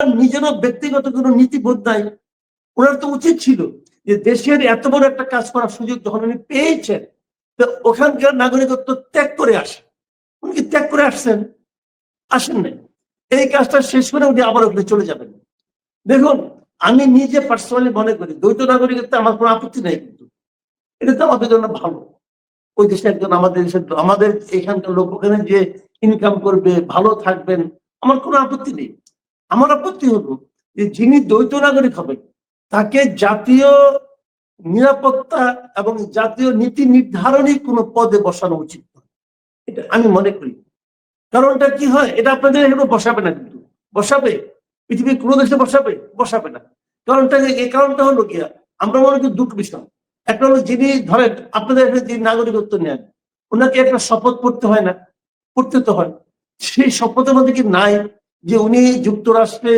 নিজেরও ব্যক্তিগত কোনো নীতিবোধ নাই। ওনার তো উচিত ছিল যে দেশের এত বড় একটা কাজ করার সুযোগ যখন উনি পেয়েছেন ওখানকার নাগরিকত্ব ত্যাগ করে আসেন। উনি কি ত্যাগ করে আসছেন? আসেন নাই। এই কাজটা শেষ করে উনি আবার ওখানে চলে যাবেন। দেখুন, আমি নিজে পার্সোনালি মনে করি, দ্বৈত নাগরিকত্ব আমার কোনো আপত্তি নেই কিন্তু। এটা তো আমাদের জন্য ভালো। ওই দেশে একজন আমাদের দেশের, আমাদের এখানকার লোক ওখানে যে ইনকাম করবে, ভালো থাকবেন, আমার কোনো আপত্তি নেই। আমার আপত্তি হলো যে যিনি দ্বৈত নাগরিক হবেন, তাকে জাতীয় নিরাপত্তা এবং জাতীয় নীতি নির্ধারণী কোনো পদে বসানো উচিত নয়। এটা আমি মনে করি। কারণটা কি হয়? এটা আপনাদের এখানে বসাবে না কিন্তু। বসাবে? পৃথিবীর কোনো দেশে বসাবে? বসাবে না। কারণটা এই কারণটা হলো কি আমরা মনে করি দুটো বিষয়। একটা হলো যিনি, ধরেন আপনাদের এখানে যিনি নাগরিকত্ব নেন, ওনাকে একটা শপথ পড়তে হয় না? পড়তে তো হয়। সেই শপথের মধ্যে কি নাই? যে উনি যুক্তরাষ্ট্রে